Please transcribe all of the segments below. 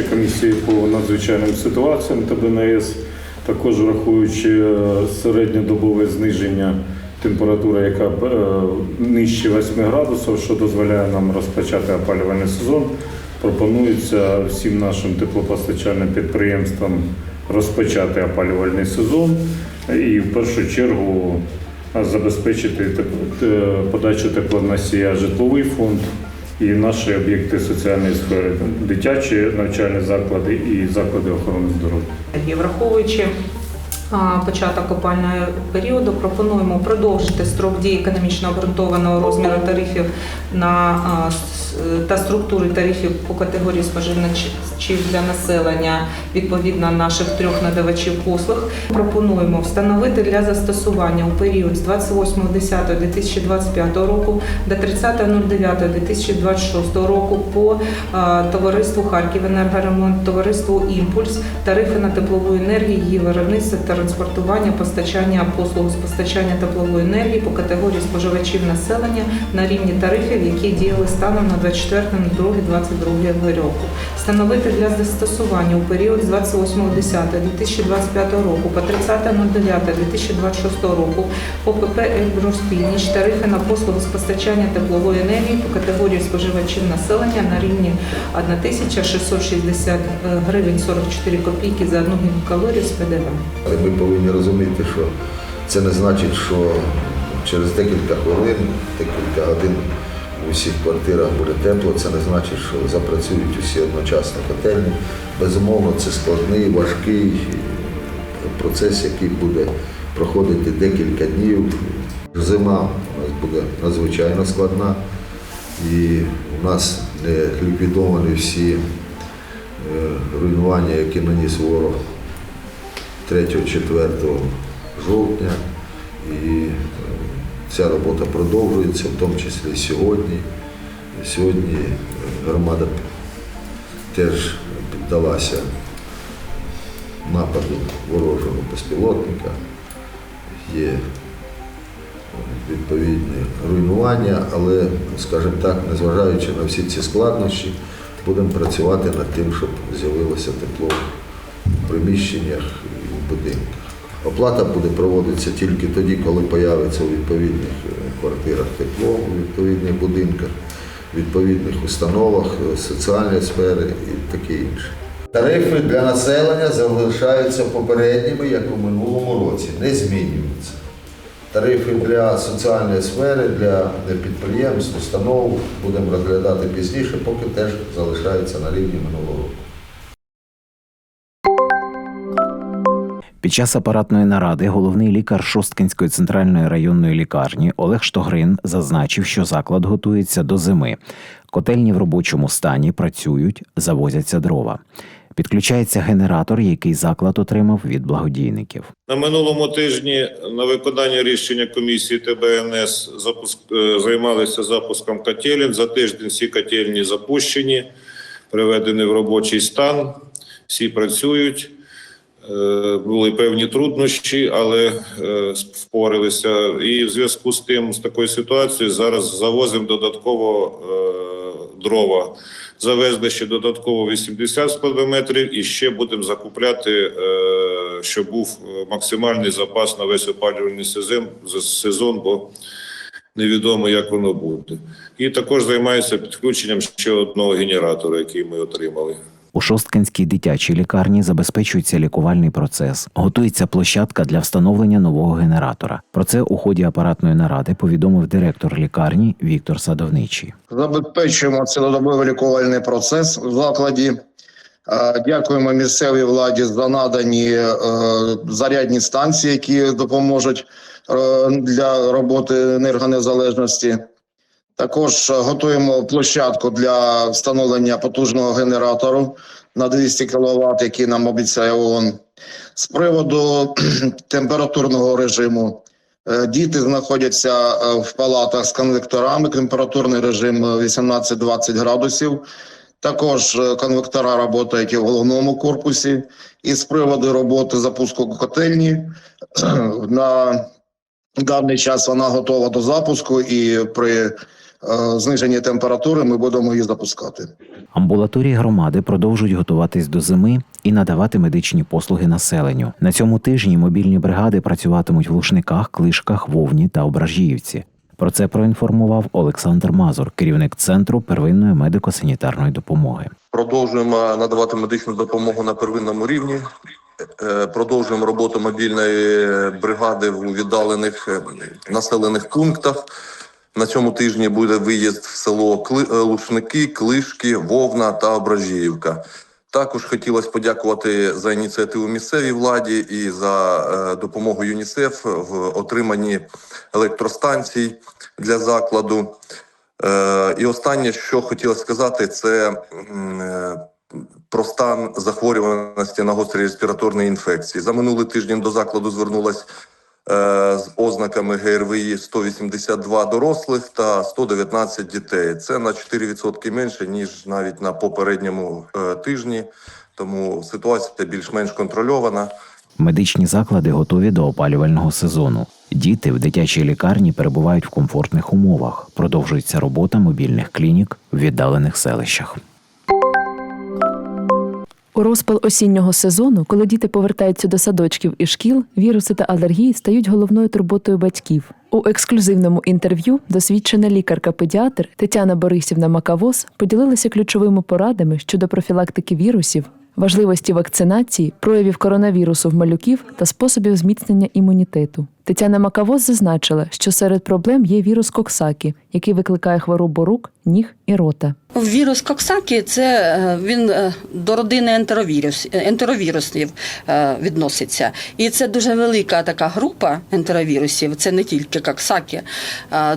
нашої комісії по надзвичайним ситуаціям ТБНС, також враховуючи е, середньодобове зниження температури, яка е, нижче 8 градусів, що дозволяє нам розпочати опалювальний сезон. Пропонується всім нашим теплопостачальним підприємствам розпочати опалювальний сезон і в першу чергу забезпечити подачу теплоносія житловий фонд і наші об'єкти соціальної сфери, дитячі навчальні заклади і заклади охорони здоров'я. І враховуючи початок опального періоду, пропонуємо продовжити строк дії економічно обґрунтованого розміру тарифів на та структури тарифів по категорії споживачів для населення відповідно наших трьох надавачів послуг. Пропонуємо встановити для застосування у період з 28.10.2025 року до 30.09.2026 року по товариству Харків енергоремонт, товариству Імпульс тарифи на теплову енергію, її виробництво, транспортування, постачання послуг з постачання теплової енергії по категорії споживачів населення на рівні тарифів, які діяли станом на 24.02.22 року. Встановити для застосування у період з 28.10.2025 року по 30.09.2026 року по ПП тарифи на послуги з постачання теплової енергії по категорії споживачів населення на рівні 1660 гривень 44 копійки за одну гігакалорію з ПДВ. Ми повинні розуміти, що це не значить, що через декілька хвилин, декілька годин у всіх квартирах буде тепло. Це не значить, що запрацюють усі одночасно котельні. Безумовно, це складний, важкий процес, який буде проходити декілька днів. Зима у нас буде надзвичайно складна, і у нас не ліквідовані всі е, руйнування, які наніс ворог 3-4 жовтня. І е, ця робота продовжується, в тому числі сьогодні. Сьогодні е, громада теж піддалася нападу ворожого безпілотника. Є відповідні руйнування, але, скажімо так, незважаючи на всі ці складнощі, будемо працювати над тим, щоб з'явилося тепло в приміщеннях і в будинках. Оплата буде проводитися тільки тоді, коли появиться у відповідних е, квартирах тепло, у відповідних будинках, відповідних установах е, соціальної сфери і таке інше. Тарифи для населення залишаються попередніми, як у минулому році, не змінюються. Тарифи для соціальної сфери, для підприємств, установ будемо розглядати пізніше, поки теж залишаються на рівні минулого року. Під час апаратної наради головний лікар Шосткинської центральної районної лікарні Олег Штогрин зазначив, що заклад готується до зими. Котельні в робочому стані працюють, завозяться дрова. Підключається генератор, який заклад отримав від благодійників. На минулому тижні на виконання рішення комісії ТБНС запуск е, займалися запуском котелень. За тиждень всі котельні запущені, приведені в робочий стан. Всі працюють. Е, Були певні труднощі, але е, впоралися. І в зв'язку з тим, з такою ситуацією, зараз завозимо додатково е, дрова. Завезли ще додатково 80 складометрів і ще будемо закупляти, щоб був максимальний запас на весь опалювальний сезон, бо невідомо, як воно буде. І також займається підключенням ще одного генератора, який ми отримали. У Шосткинській дитячій лікарні забезпечується лікувальний процес, готується площадка для встановлення нового генератора. Про це у ході апаратної наради повідомив директор лікарні Віктор Садовничий. Забезпечуємо цілодобовий лікувальний процес в закладі. Е, Дякуємо місцевій владі за надані е, зарядні станції, які допоможуть е, для роботи енергонезалежності. Також готуємо площадку для встановлення потужного генератору на 200 кВт, який нам обіцяє ООН. З приводу температурного режиму. Е, Діти знаходяться е, в палатах з конвекторами. Температурний режим е, 18-20 градусів. Також е, конвектора працюють і в головному корпусі. І з приводу роботи запуску котельні на даний час вона готова до запуску і при зниженні температури, ми будемо її запускати. Амбулаторії громади продовжують готуватись до зими і надавати медичні послуги населенню. На цьому тижні мобільні бригади працюватимуть в Лушниках, Клишках, Вовні та Ображіївці. Про це проінформував Олександр Мазур, керівник центру первинної медико-санітарної допомоги. Продовжуємо надавати медичну допомогу на первинному рівні. Е, Продовжуємо роботу мобільної бригади в віддалених е, населених пунктах. На цьому тижні буде виїзд в село е, Лушники, Клишки, Вовна та Ображіївка. Також хотілося подякувати за ініціативу місцевій владі і за е, допомогу ЮНІСЕФ в отриманні електростанцій для закладу. Е, І останнє, що хотілося сказати, це про стан захворюваності на гострі респіраторні інфекції. За минулий тиждень до закладу звернулось е, з ознаками ГРВІ 182 дорослих та 119 дітей. Це на 4% менше ніж навіть на попередньому е, тижні. Тому ситуація більш-менш контрольована. Медичні заклади готові до опалювального сезону. Діти в дитячій лікарні перебувають в комфортних умовах. Продовжується робота мобільних клінік в віддалених селищах. У розпал осіннього сезону, коли діти повертаються до садочків і шкіл, віруси та алергії стають головною турботою батьків. У ексклюзивному інтерв'ю досвідчена лікарка-педіатр Тетяна Борисівна Макавос поділилася ключовими порадами щодо профілактики вірусів, важливості вакцинації, проявів коронавірусу в малюків та способів зміцнення імунітету. Тетяна Макавос зазначила, що серед проблем є вірус Коксакі, який викликає хворобу рук, ніг і рота. Вірус Коксакі це е, він е, до родини ентеровірус, е, ентеровірусів відноситься. І це дуже велика така група ентеровірусів, це не тільки Коксакі.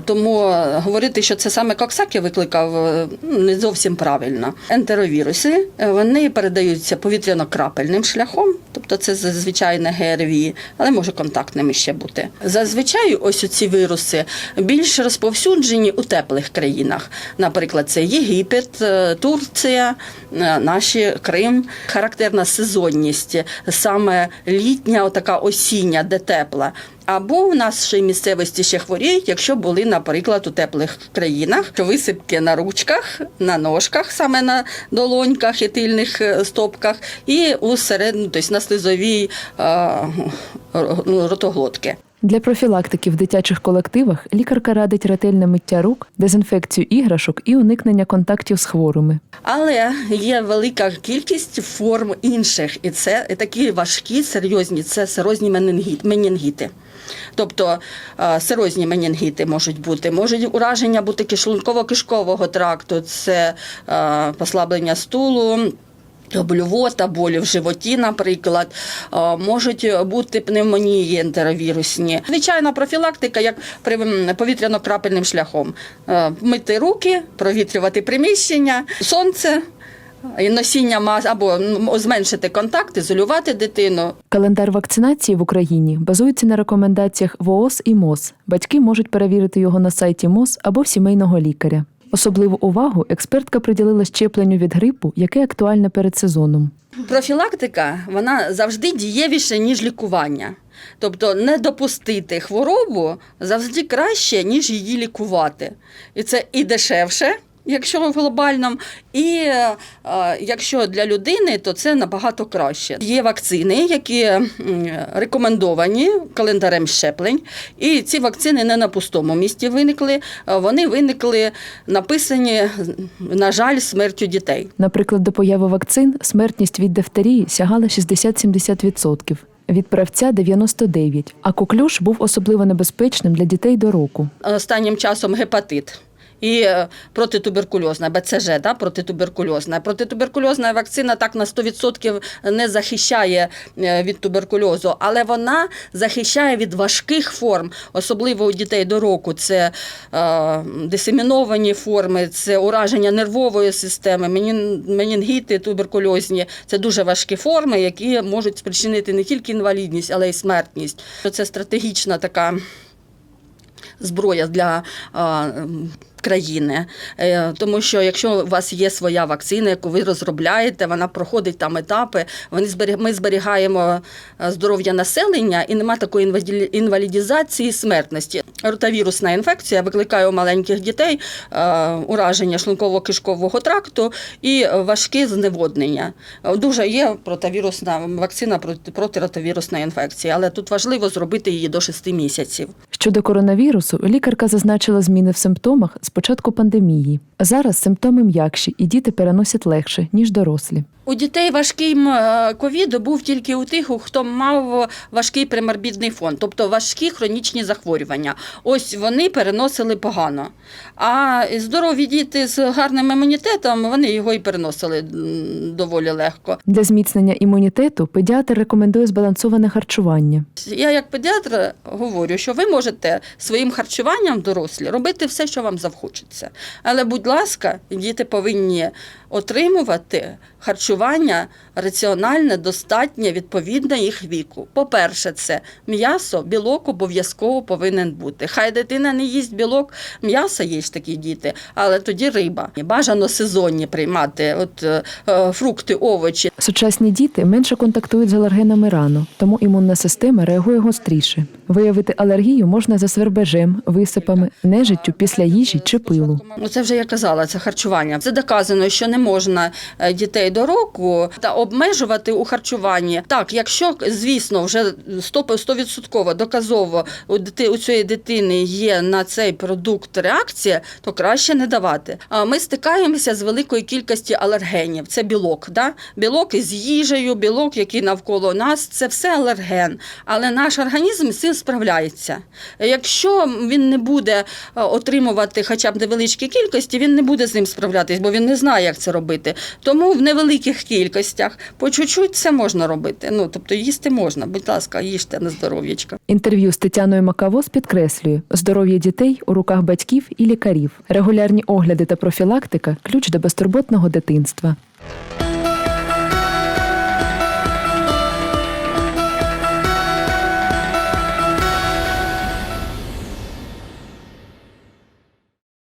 Тому говорити, що це саме Коксакі викликав, ну, не зовсім правильно. Ентеровіруси вони передаються повітряно-крапельним шляхом, тобто це звичайне ГРВІ, але може контактними ще бути. Зазвичай ось ці віруси більш розповсюджені у теплих країнах. Наприклад, це Єгипет, е, Турція, е, наші Крим. Характерна сезонність, саме літня, отака осіння, де тепла. Або в нашій місцевості ще хворіють, якщо були, наприклад, у теплих країнах що висипки на ручках, на ножках, саме на долоньках і тильних е, стопках, і у середньому, тобто на слизовій ну, ротоглотки. Для профілактики в дитячих колективах лікарка радить ретельне миття рук, дезінфекцію іграшок і уникнення контактів з хворими. Але є велика кількість форм інших, і це такі важкі, серйозні, це серозні менінгіт, менінгіти. Тобто е, серозні менінгіти можуть бути, можуть ураження бути кишлунково-кишкового тракту, це е, послаблення стулу. Блювота, болі в животі, наприклад, Е, можуть бути пневмонії ентеровірусні. Звичайна профілактика, як повітряно-крапельним шляхом. Е, Мити руки, провітрювати приміщення, сонце, і носіння мас або зменшити контакт, ізолювати дитину. Календар вакцинації в Україні базується на рекомендаціях ВООЗ і МОЗ. Батьки можуть перевірити його на сайті МОЗ або сімейного лікаря. Особливу увагу експертка приділила щепленню від грипу, яке актуальне перед сезоном. Профілактика вона завжди дієвіша, ніж лікування. Тобто не допустити хворобу завжди краще, ніж її лікувати. І це і дешевше. Якщо в глобальному, і е, якщо для людини, то це набагато краще. Є вакцини, які рекомендовані календарем щеплень, і ці вакцини не на пустому місці виникли. е, Вони виникли написані, на жаль, смертю дітей. Наприклад, до появи вакцин смертність від дифтерії сягала 60-70%, від правця 99%, а коклюш був особливо небезпечним для дітей до року. останнім часом гепатит. І е, протитуберкульозна, БЦЖ, да, протитуберкульозна. Протитуберкульозна вакцина так на 100% не захищає е, від туберкульозу, але вона захищає від важких форм, особливо у дітей до року. Це е, дисеміновані форми, це ураження нервової системи, менінгіти туберкульозні. Це дуже важкі форми, які можуть спричинити не тільки інвалідність, але й смертність. Це стратегічна така зброя для м, країни. Е, Тому що якщо у вас є своя вакцина, яку ви розробляєте, вона проходить там етапи. Вони ми зберігаємо е, здоров'я населення і нема такої інвалідізації, смертності. Ротавірусна інфекція викликає у маленьких дітей е, ураження шлунково-кишкового тракту і важкі зневоднення. Дуже є противірусна вакцина проти ротавірусної інфекції, але тут важливо зробити її до 6 місяців. Щодо коронавірусу, лікарка зазначила зміни в симптомах з початку пандемії. Зараз симптоми м'якші, і діти переносять легше, ніж дорослі. У дітей важкий е, ковід був тільки у тих, хто мав важкий приморбідний фон, тобто важкі хронічні захворювання. Ось вони переносили погано. А здорові діти з гарним імунітетом вони його і переносили доволі легко. Для зміцнення імунітету педіатр рекомендує збалансоване харчування. Я як педіатр говорю, що ви можете своїм харчуванням дорослі робити все, що вам захочеться. Але, будь ласка, діти повинні отримувати харчування раціональне, достатнє, відповідне їх віку. По-перше, це м'ясо, білок обов'язково повинен бути. Хай дитина не їсть білок, м'ясо є такі діти, але тоді риба. Бажано сезонні приймати от, е, е, фрукти, овочі. Сучасні діти менше контактують з алергенами рано, тому імунна система реагує гостріше. Виявити алергію можна за свербежем, висипами, нежиттю після їжі чи пилу. Ну, це вже я казала, це харчування. Це доказано, що не можна е, дітей до року та обмежувати у харчуванні. Так, якщо, звісно, вже 100%, 100% доказово у, дити, у цієї дитини є на цей продукт реакція, то краще не давати. А Ми стикаємося з великою кількістю алергенів. Це білок. Да? Білок із їжею, білок, який навколо нас, це все алерген. Але наш організм з цим справляється. Якщо він не буде е, отримувати хоча б невеличкій кількості, він не буде з ним справлятись, бо він не знає, як це робити. Тому в невеликих кількостях по чуть-чуть це можна робити. Ну тобто їсти можна. Будь ласка, їжте на здоров'ячка. Інтерв'ю з Тетяною Макавос підкреслює здоров'я дітей у руках батьків і лікарів. Регулярні огляди та профілактика ключ до безтурботного дитинства.